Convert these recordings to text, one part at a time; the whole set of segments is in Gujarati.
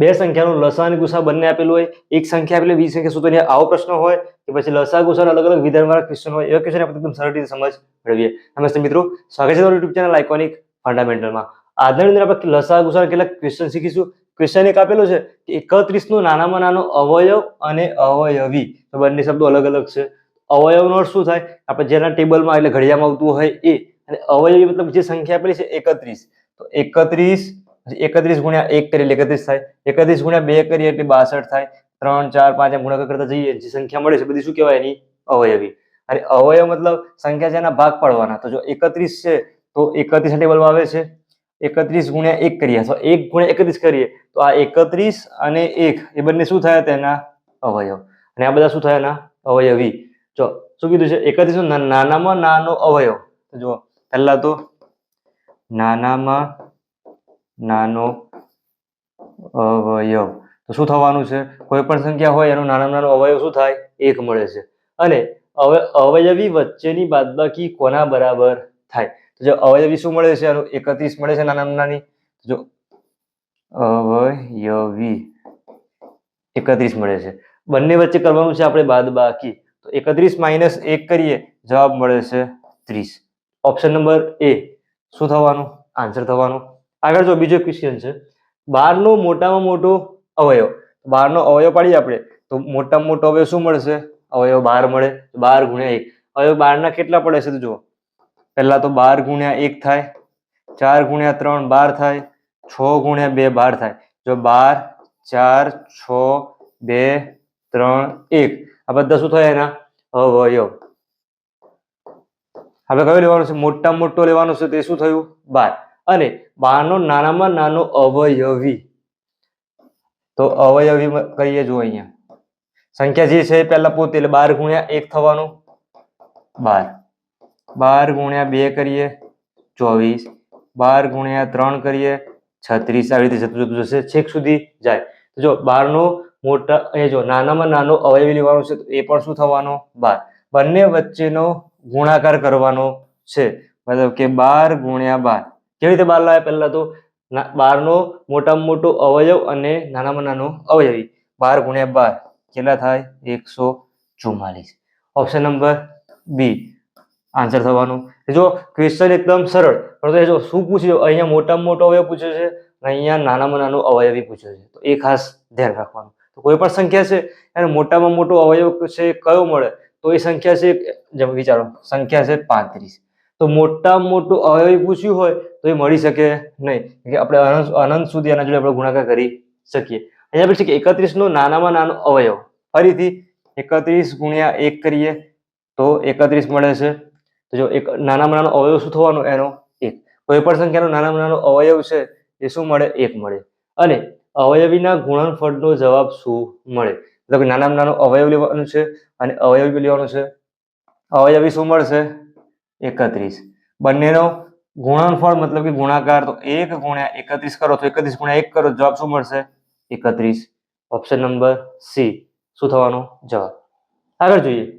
બે સંખ્યાનું લસા અને ગુસા બંને આપેલું હોય. એક સંખ્યા આપેલી બીજી સંખ્યા શું તો આવો પ્રશ્ન હોય કે પછી લસા ગુસા અલગ અલગ વિધાનવાળા ક્વેશ્ચન હોય. એવા ક્વેશ્ચન આપણે એકદમ સરળ રીતે સમજ મેળવીએ. નમસ્તે મિત્રો. સ્વાગત છે તમારું યુટ્યુબ ચેનલ આઇકોનિક ફંડામેન્ટલમાં આધાર અંદર આપણે લસા ગુસા કેટલાક ક્વેશ્ચન શીખીશું. ક્વેશ્ચન એક આપેલું છે કે એકત્રીસ નો નાનામાં નાનો અવયવ અને અવયવી. બંને શબ્દો અલગ અલગ છે. અવયવનો અર્થ શું થાય? આપણે જેના ટેબલમાં એટલે ઘડિયામાં આવતું હોય એ. અને અવયવી મતલબ જે સંખ્યા આપેલી છે એકત્રીસ. તો એકત્રીસ એકત્રીસ ગુણ્યા એક કરીએ એકત્રીસ થાય. એકત્રીસ ગુણ્યા બે કરીએ એટલે બાસઠ થાય. ત્રણ, ચાર, પાંચ એમ ગુણાકાર કરતા જઈએ. જે સંખ્યા મળે છે બધી શું કહેવાય એની? અવયવી. અને અવયવ મતલબ સંખ્યા છે એના ભાગ પાડવાના. તો જો એકત્રીસ છે, તો એકત્રીસ ટેબલમાં આવે છે. એકત્રીસ ગુણ્યા એક કરીએ. અથવા એક ગુણ્યા એકત્રીસ કરીએ, તો આ એકત્રીસ અને એક, એ બંને શું થયા તેના? અવયવ. અને આ બધા શું થયા એના? અવયવી. જો, શું કીધું છે? એકત્રીસ નાનામાં નાનો અવયવ. જો પહેલા તો નાનામાં નાનો અવયવ. તો શું થવાનું છે? કોઈ પણ સંખ્યા હોય, એનો નાનામાં નાનો અવયવ શું થાય? એક મળે છે. અને અવ, અવયવી વચ્ચેની બાદબાકી કોના બરાબર થાય? તો જો અવયવી શું મળે છે? એનું એકત્રીસ મળે છે નાનામાં નાની જો અવયવી એકત્રીસ મળે છે. બંને વચ્ચે કરવાનું છે આપણે બાદબાકી. તો એકત્રીસ માઇનસ એક કરીએ, જવાબ મળે છે ત્રીસ. Option number A. શું થવાનું? આન્સર થવાનું. આગળ જો બીજો ક્વેશ્ચન છે. બારનો મોટામાં મોટો અવયવ. બારનો અવયવ પાડીએ આપણે. તો મોટામાં મોટો અવયવ શું મળશે? અવયવ બાર મળે બાર ગુણ્યા એક. અવયવ બારના કેટલા પડે છે તો જુઓ. પહેલા તો બાર ગુણ્યા એક થાય. ચાર ગુણ્યા ત્રણ બાર થાય. છ ગુણ્યા બે બાર થાય. જો બાર, ચાર, છ, બે, ત્રણ, એક. આ બધા શું થયા એના? અવયવ. આપણે કયું લેવાનું છે? મોટામાં મોટો લેવાનો છે તે શું થયું? બાર. અને બહારનો નાનામાં નાનો અવયવી. તો અવયવી કહીએ જો અહીંયા. સંખ્યા જે છે પહેલા પોતે, એટલે બાર ગુણ્યા એક થવાનું. બાર. બાર ગુણ્યા બે કરીએ, ચોવીસ. બાર ગુણ્યા ત્રણ કરીએ, છત્રીસ. આવી રીતે જતું જતું જશે. છેક સુધી જાય. તો જો બારનો મોટા એ જો નાનામાં નાનો અવયવી લેવાનો છે, તો એ પણ શું થવાનો? બાર. બંને વચ્ચેનો ગુણાકાર કરવાનો છે. મતલબ કે બાર ગુણ્યા બાર. કેવી રીતે બહાર લાવ્યા? પહેલા તો બારનો મોટામાં મોટો અવયવ અને નાનામાં નાનો અવયવી. બાર ગુણ્યા બાર, કેટલા થાય? એકસો ચુમ્માલીસ ઓપ્શન નંબર બી આન્સર થવાનું. જો ક્વેશ્ચન એકદમ સરળ પરંતુ જો શું પૂછ્યું અહીંયા મોટામાં મોટો અવયવ પૂછ્યો છે અહીંયા નાનામાં નાનો અવયવી પૂછ્યો છે. તો એ ખાસ ધ્યાન રાખવાનું. તો કોઈ પણ સંખ્યા છે એને મોટામાં મોટો અવયવ છે, કયો મળે? તો એ સંખ્યા છે વિચારો, સંખ્યા છે પાંત્રીસ. તો મોટામાં મોટું અવયવી પૂછ્યું હોય તો એ મળી શકે નહીં. કે આપણે અનંત સુધી એના જોડે આપણે ગુણાકાર કરી શકીએ. અહીંયા પછી કે એકત્રીસ નો નાનામાં નાનો અવયવ. ફરીથી એકત્રીસ ગુણ્યા એક કરીએ તો એકત્રીસ મળે છે. તો જો એક નાનામાં નાનો અવયવ શું થવાનો? એનો એક. કોઈ પણ સંખ્યાનો નાનામાં નાનો અવયવ છે એ શું મળે? એક મળે. અને અવયવીના ગુણનફળનો જવાબ શું મળે? મતલબ નાનામાં નાનો અવયવ લેવાનું છે અને અવયવી લેવાનું છે. અવયવી શું મળશે? એકત્રીસ. બંનેનો ગુણનફળ મતલબ કે ગુણાકાર તો એક ગુણ્યા એકત્રીસ કરો તો એકત્રીસ ગુણ્યા એક કરો જવાબ શું મળશે? એકત્રીસ. ઓપ્શન નંબર સી શું થવાનો? જવાબ. આગળ જોઈએ.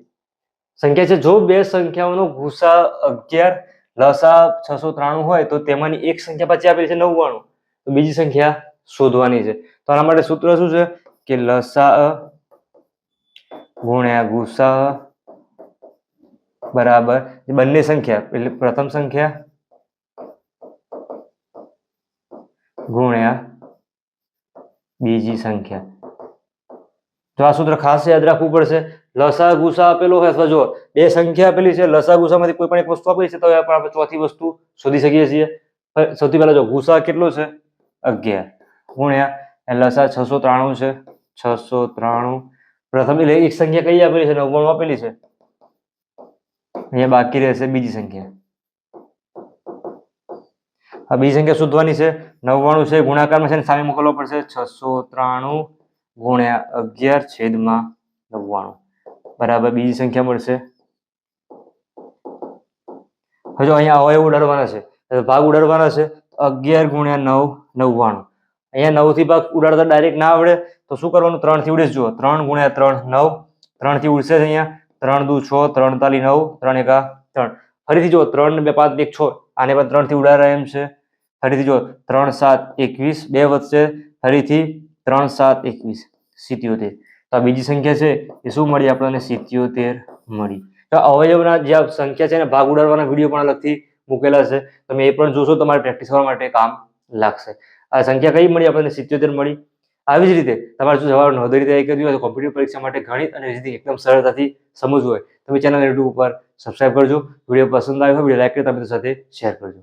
સંખ્યા છે, જો બે સંખ્યાઓનો ગુસા અગિયાર લસા છસો ત્રાણું હોય તો તેમાંની એક સંખ્યા પછી આપેલી છે નવ્વાણું. તો બીજી સંખ્યા શોધવાની છે. તો આના માટે સૂત્ર શું છે? કે લસા ગુણ્યા ગુસા બરાબર બંને સંખ્યા એટલે પ્રથમ સંખ્યા ગુણ્યા બીજી સંખ્યા તો આ સૂત્ર ખાસ યાદ રાખવું પડશે લસા ગુસા આપેલો હોય અથવા જો બે સંખ્યા આપેલી છે લસા ગુસામાંથી કોઈ પણ એક વસ્તુ આપેલી છે તો આપણે આપણે ચોથી વસ્તુ શોધી શકીએ છીએ હવે સૌથી પહેલા જો ગુસા કેટલો છે અગિયાર ગુણ્યા એ લસા છસો ત્રાણું છે છસો ત્રાણું પ્રથમ એટલે એક સંખ્યા કઈ આપેલી છે નવ્વાણું આપેલી છે અહીંયા બાકી રહેશે બીજી સંખ્યા. આ બીજી સંખ્યા શોધવાની છે. નવ્વાણું છે, ગુણાકારમાં છે ને સામે મોકલવો પડશે. છસો ત્રાણું ગુણ્યા અગિયાર છેદમાં નવ્વાણું. બરાબર, બીજી સંખ્યા મળશે. હવે જો અહીંયા અવયવ ઉડાડવાના છે. ભાગ ઉડાડવાના છે. અગિયાર ગુણ્યા નવ, નવ્વાણું. અહીંયા નવથી ભાગ ઉડાડતા ડાયરેક્ટ ના આવડે, તો શું કરવાનું? ત્રણથી ઉડે જુઓ, ત્રણ ગુણ્યા ત્રણ, નવ. ત્રણથી ઉડશે અહીંયા. ત્રણ દુ છ, ત્રણ તાલી નવ, ત્રણ એકા ત્રણ. ફરીથી જો ત્રણ બે પાંચ, એક છ. આને પણ ત્રણથી ઉડાડે એમ છે. ફરીથી જો ત્રણ સાત એકવીસ, બે વધશે. ફરીથી ત્રણ સાત એકવીસ, સિત્યોતેર. તો આ બીજી સંખ્યા છે, એ શું મળી આપણને? સિત્યોતેર મળી. તો અવયવના જે સંખ્યા છે ને, ભાગ ઉડાડવાના વીડિયો પણ અલગથી મૂકેલા છે. તમે એ પણ જોશો, તમારે પ્રેક્ટિસ કરવા માટે કામ લાગશે. આ સંખ્યા કઈ મળી આપણને? સિત્યોતેર મળી. આવી જ રીતે તમારે જો જવાબ નોંધણી તૈયારી કરવી હોય તો કોમ્પ્યુટર પરીક્ષા માટે ગણિત અને રીઝનિંગ એકદમ સરળતાથી સમજવું હોય. તમે ચેનલ યુટ્યુબ ઉપર સબસ્ક્રાઈબ કરજો. વીડિયો પસંદ આવ્યો હોય, વીડિયો લાઈક કરી તમે સાથે શેર કરજો.